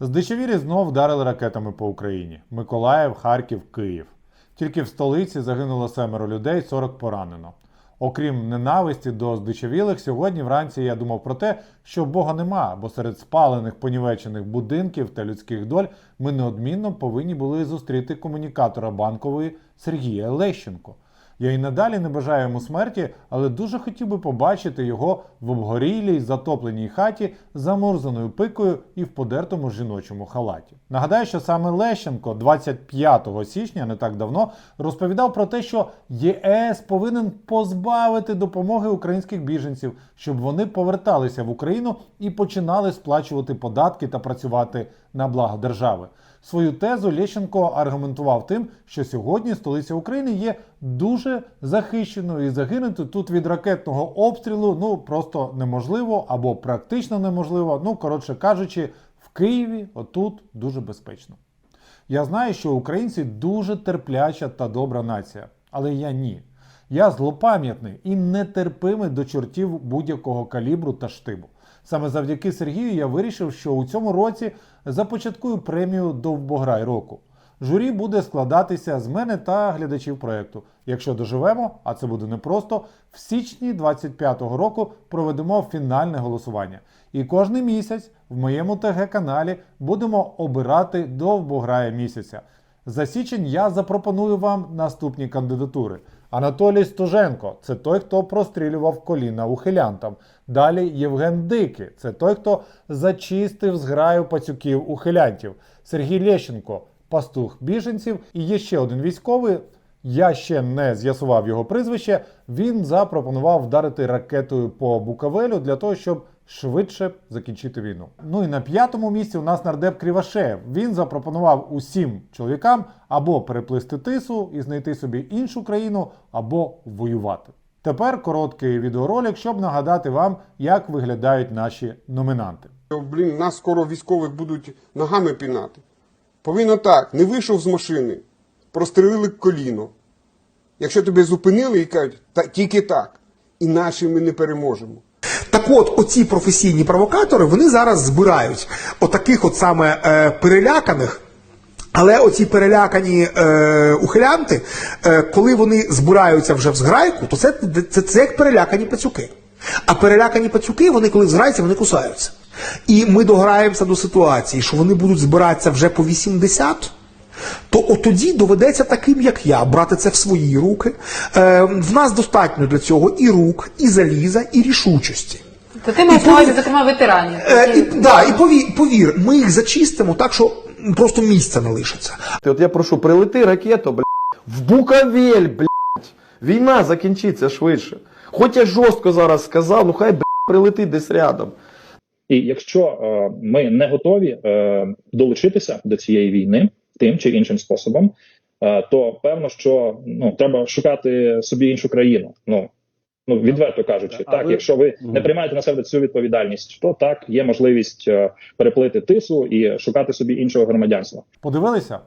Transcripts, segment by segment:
Здичавірі знов вдарили ракетами по Україні: Миколаїв, Харків, Київ. Тільки в столиці загинуло семеро людей, 40 поранено. Окрім ненависті до здичавілих, сьогодні вранці я думав про те, що Бога нема, бо серед спалених понівечених будинків та людських доль ми неодмінно повинні були зустріти комунікатора банкової Сергія Лещенко. Я і надалі не бажаю йому смерті, але дуже хотів би побачити його в обгорілій, затопленій хаті з замурзаною пикою і в подертому жіночому халаті. Нагадаю, що саме Лещенко 25 січня, не так давно, розповідав про те, що ЄС повинен позбавити допомоги українських біженців, щоб вони поверталися в Україну і починали сплачувати податки та працювати на благо держави. Свою тезу Лещенко аргументував тим, що сьогодні столиця України є дуже захищеною і загинути тут від ракетного обстрілу ну просто неможливо або практично неможливо. Ну, коротше кажучи, в Києві отут дуже безпечно. Я знаю, що українці дуже терпляча та добра нація, але я ні. Я злопам'ятний і нетерпимий до чортів будь-якого калібру та штибу. Саме завдяки Сергію я вирішив, що у цьому році започаткую премію Довбограй року. Журі буде складатися з мене та глядачів проєкту. Якщо доживемо, а це буде непросто, в січні 25-го року проведемо фінальне голосування. І кожний місяць в моєму ТГ-каналі будемо обирати Довбограя місяця. За січень я запропоную вам наступні кандидатури. Анатолій Стуженко це той, хто прострілював коліна ухилянтам. Далі Євген Дикий це той, хто зачистив зграю пацюків ухилянтів. Сергій Лещенко пастух біженців. І є ще один військовий. Я ще не з'ясував його прізвище. Він запропонував вдарити ракетою по Букавелю для того, щоб швидше закінчити війну. Ну і на п'ятому місці у нас нардеп Кривашеєв. Він запропонував усім чоловікам або переплисти тису і знайти собі іншу країну, або воювати. Тепер короткий відеоролик, щоб нагадати вам, як виглядають наші номінанти. Блін, нас скоро військових будуть ногами пінати. Повинно так, не вийшов з машини, прострелили коліно. Якщо тебе зупинили і кажуть, та тільки так, іначе ми не переможемо. Так от, оці професійні провокатори, вони зараз збирають отаких от саме е, переляканих. Але оці перелякані е, ухилянти, е, коли вони збираються вже в зграйку, то це, це, це як перелякані пацюки. А перелякані пацюки, вони коли зграються, вони кусаються. І ми дограємося до ситуації, що вони будуть збиратися вже по 80, то от тоді доведеться таким, як я, брати це в свої руки. Е, в нас достатньо для цього і рук, і заліза, і рішучості. То ти маєш на увазі, зокрема, ветеранів. Е, і, да, і повір, повір, ми їх зачистимо так, що просто місця не лишиться. От я прошу, прилети ракету, блядь, в Букавель, блядь. Війна закінчиться швидше. Хоч я жорстко зараз сказав, ну хай блядь, прилетить десь рядом. І якщо е, ми не готові е, долучитися до цієї війни тим чи іншим способом, е, то певно, що ну треба шукати собі іншу країну. Ну ну відверто кажучи, А так, ви- якщо ви не приймаєте на себе цю відповідальність, то так є можливість е, переплити тису і шукати собі іншого громадянства. Подивилися?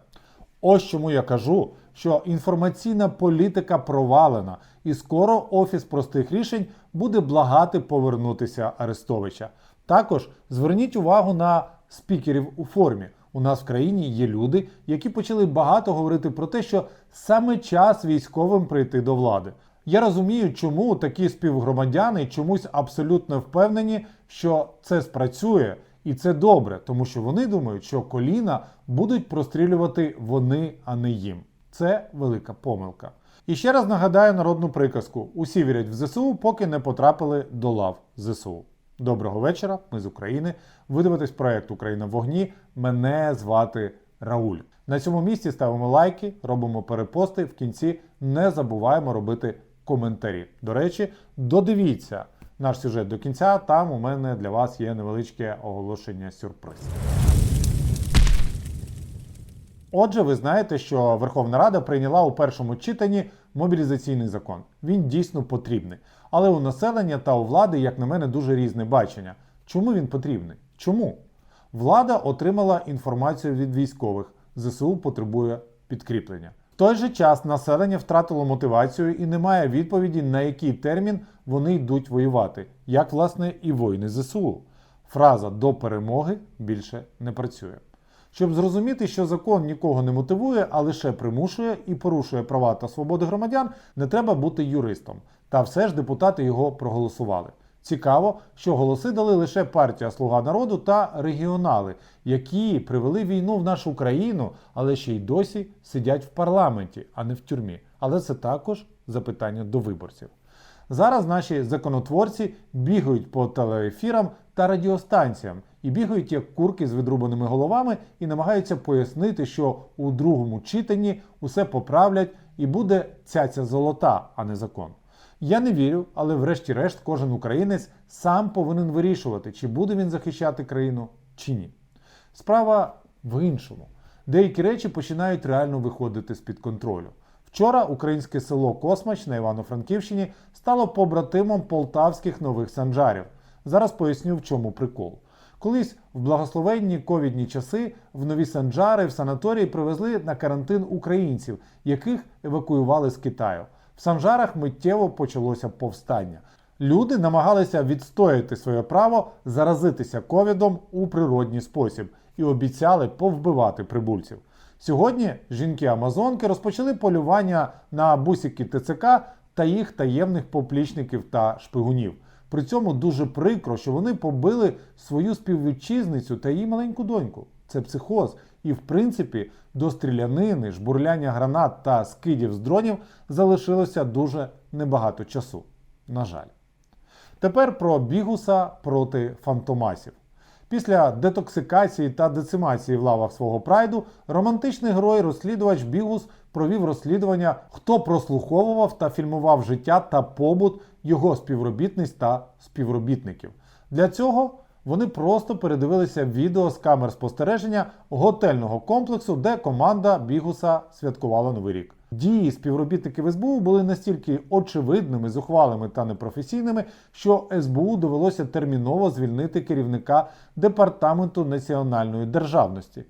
Ось чому я кажу, що інформаційна політика провалена, і скоро Офіс простих рішень буде благати повернутися Арестовича. Також зверніть увагу на спікерів у формі. У нас в країні є люди, які почали багато говорити про те, що саме час військовим прийти до влади. Я розумію, чому такі співгромадяни чомусь абсолютно впевнені, що це спрацює, і це добре, тому що вони думають, що коліна будуть прострілювати вони, а не їм. Це велика помилка. І ще раз нагадаю народну приказку: усі вірять в ЗСУ, поки не потрапили до лав ЗСУ. Доброго вечора, ми з України. Ви дивитесь проект Україна в вогні. Мене звати Рауль. На цьому місці ставимо лайки, робимо перепости. В кінці не забуваємо робити коментарі. До речі, додивіться наш сюжет до кінця. Там у мене для вас є невеличке оголошення сюрприз. Отже, ви знаєте, що Верховна Рада прийняла у першому читанні мобілізаційний закон. Він дійсно потрібний. Але у населення та у влади, як на мене, дуже різне бачення. Чому він потрібний? Чому? Влада отримала інформацію від військових. ЗСУ потребує підкріплення. В той же час населення втратило мотивацію і немає відповіді, на який термін вони йдуть воювати, як власне і воїни ЗСУ. Фраза до перемоги більше не працює. Щоб зрозуміти, що закон нікого не мотивує, а лише примушує і порушує права та свободи громадян, не треба бути юристом. Та все ж депутати його проголосували. Цікаво, що голоси дали лише партія Слуга народу та регіонали, які привели війну в нашу країну, але ще й досі сидять в парламенті, а не в тюрмі. Але це також запитання до виборців. Зараз наші законотворці бігають по телеефірам та радіостанціям і бігають як курки з відрубаними головами і намагаються пояснити, що у другому читанні усе поправлять і буде цяця золота, а не закон. Я не вірю, але врешті-решт кожен українець сам повинен вирішувати, чи буде він захищати країну, чи ні. Справа в іншому. Деякі речі починають реально виходити з-під контролю. Вчора українське село Космач на Івано-Франківщині стало побратимом полтавських нових санжарів. Зараз поясню, в чому прикол. Колись в благословенні ковідні часи в нові санджари в санаторії привезли на карантин українців, яких евакуювали з Китаю. В санжарах миттєво почалося повстання. Люди намагалися відстояти своє право заразитися ковідом у природній спосіб і обіцяли повбивати прибульців. Сьогодні жінки-амазонки розпочали полювання на бусики ТЦК та їх таємних поплічників та шпигунів. При цьому дуже прикро, що вони побили свою співвітчизницю та її маленьку доньку. Це психоз. І, в принципі, до стрілянини, жбурляння гранат та скидів з дронів залишилося дуже небагато часу. На жаль. Тепер про бігуса проти фантомасів. Після детоксикації та децимації в лавах свого прайду романтичний герой-розслідувач Бігус провів розслідування, хто прослуховував та фільмував життя та побут його співробітниць та співробітників. Для цього вони просто передивилися відео з камер спостереження готельного комплексу, де команда Бігуса святкувала Новий рік. Дії співробітників СБУ були настільки очевидними, зухвалими та непрофесійними, що СБУ довелося терміново звільнити керівника департаменту національної державності.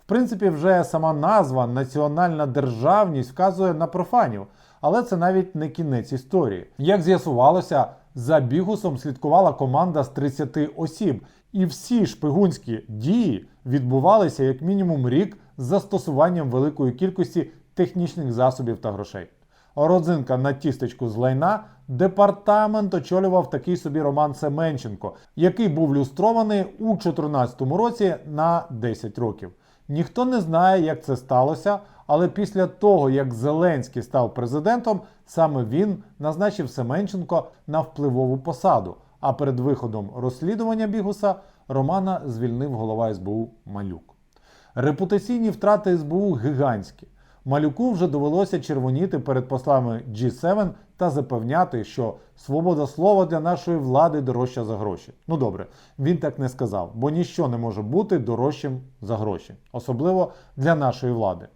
В принципі, вже сама назва Національна державність вказує на профанів, але це навіть не кінець історії. Як з'ясувалося, за бігусом слідкувала команда з 30 осіб, і всі шпигунські дії відбувалися як мінімум рік з застосуванням великої кількості технічних засобів та грошей. Родзинка на тістечку з лайна департамент очолював такий собі Роман Семенченко, який був люстрований у 2014 році на 10 років. Ніхто не знає, як це сталося, але після того, як Зеленський став президентом, саме він назначив Семенченко на впливову посаду. А перед виходом розслідування Бігуса Романа звільнив голова СБУ Малюк. Репутаційні втрати СБУ гігантські. Малюку вже довелося червоніти перед послами G7 та запевняти, що свобода слова для нашої влади дорожча за гроші. Ну добре, він так не сказав, бо ніщо не може бути дорожчим за гроші, особливо для нашої влади.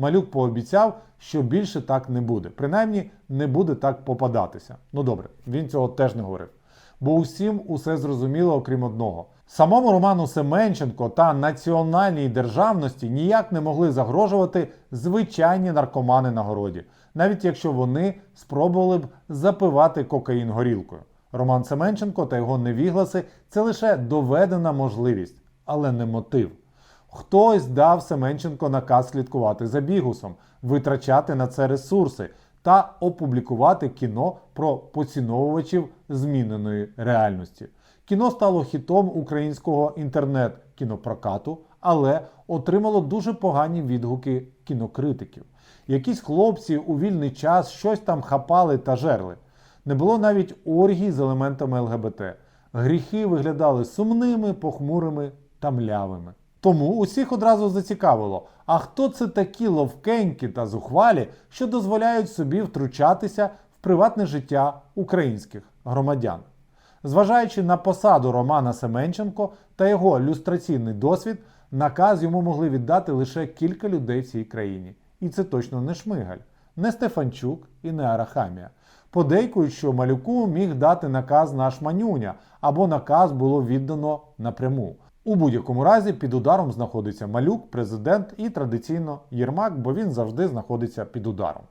Малюк пообіцяв, що більше так не буде. Принаймні не буде так попадатися. Ну добре, він цього теж не говорив. Бо усім усе зрозуміло, окрім одного. Самому Роману Семенченко та національній державності ніяк не могли загрожувати звичайні наркомани на городі, навіть якщо вони спробували б запивати кокаїн горілкою. Роман Семенченко та його невігласи це лише доведена можливість, але не мотив. Хтось дав Семенченко наказ слідкувати за бігусом, витрачати на це ресурси та опублікувати кіно про поціновувачів зміненої реальності. Кіно стало хітом українського інтернет-кінопрокату, але отримало дуже погані відгуки кінокритиків. Якісь хлопці у вільний час щось там хапали та жерли. Не було навіть оргій з елементами ЛГБТ. Гріхи виглядали сумними, похмурими та млявими. Тому усіх одразу зацікавило, а хто це такі ловкенькі та зухвалі, що дозволяють собі втручатися в приватне життя українських громадян. Зважаючи на посаду Романа Семенченко та його люстраційний досвід, наказ йому могли віддати лише кілька людей в цій країні. І це точно не Шмигаль, не Стефанчук і не Арахамія. Подейкують, що малюку міг дати наказ наш манюня, або наказ було віддано напряму. У будь-якому разі під ударом знаходиться малюк, президент і традиційно Єрмак, бо він завжди знаходиться під ударом.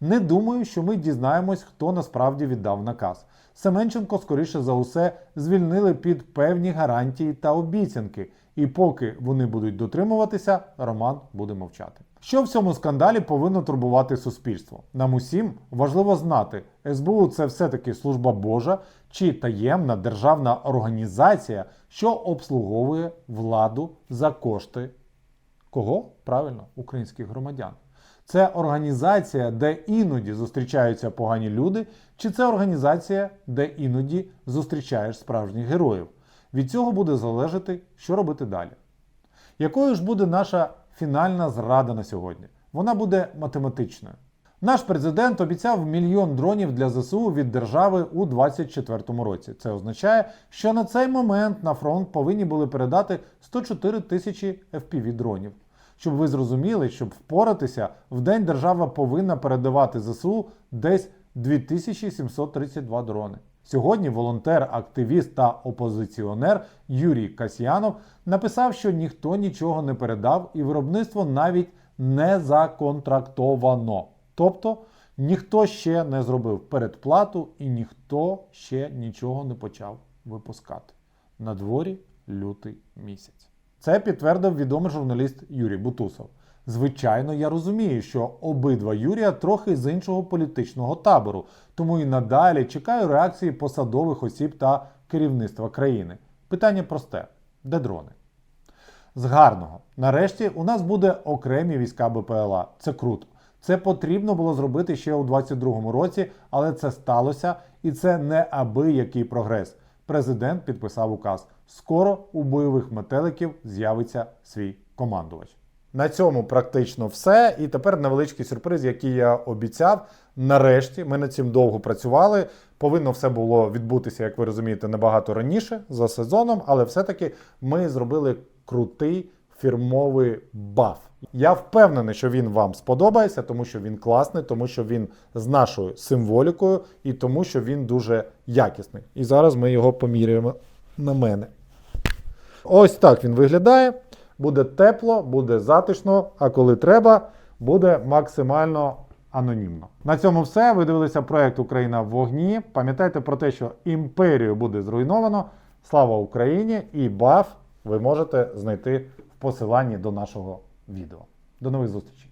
Не думаю, що ми дізнаємось, хто насправді віддав наказ. Семенченко, скоріше за усе, звільнили під певні гарантії та обіцянки, і поки вони будуть дотримуватися, Роман буде мовчати. Що в цьому скандалі повинно турбувати суспільство? Нам усім важливо знати, СБУ це все-таки служба Божа чи таємна державна організація, що обслуговує владу за кошти Кого? Правильно, українських громадян. Це організація, де іноді зустрічаються погані люди, чи це організація, де іноді зустрічаєш справжніх героїв. Від цього буде залежати, що робити далі. Якою ж буде наша фінальна зрада на сьогодні? Вона буде математичною. Наш президент обіцяв мільйон дронів для ЗСУ від держави у 2024 році. Це означає, що на цей момент на фронт повинні були передати 104 тисячі FPV дронів. Щоб ви зрозуміли, щоб впоратися, в день держава повинна передавати ЗСУ десь 2732 дрони. Сьогодні волонтер, активіст та опозиціонер Юрій Касьянов написав, що ніхто нічого не передав і виробництво навіть не законтрактовано. Тобто ніхто ще не зробив передплату і ніхто ще нічого не почав випускати. На дворі лютий місяць. Це підтвердив відомий журналіст Юрій Бутусов. Звичайно, я розумію, що обидва Юрія трохи з іншого політичного табору, тому і надалі чекаю реакції посадових осіб та керівництва країни. Питання просте: де дрони? З гарного. Нарешті у нас буде окремі війська БПЛА. Це круто. Це потрібно було зробити ще у 2022 році, але це сталося, і це не аби який прогрес. Президент підписав указ. Скоро у бойових метеликів з'явиться свій командувач. На цьому практично все. І тепер невеличкий сюрприз, який я обіцяв. Нарешті ми над цим довго працювали. Повинно все було відбутися, як ви розумієте, набагато раніше за сезоном, але все-таки ми зробили крутий фірмовий баф. Я впевнений, що він вам сподобається, тому що він класний, тому що він з нашою символікою і тому, що він дуже якісний. І зараз ми його поміряємо на мене. Ось так він виглядає. Буде тепло, буде затишно, а коли треба, буде максимально анонімно. На цьому все. Ви дивилися проект Україна в вогні. Пам'ятайте про те, що імперію буде зруйновано. Слава Україні! І баф ви можете знайти в посиланні до нашого відео. До нових зустрічей!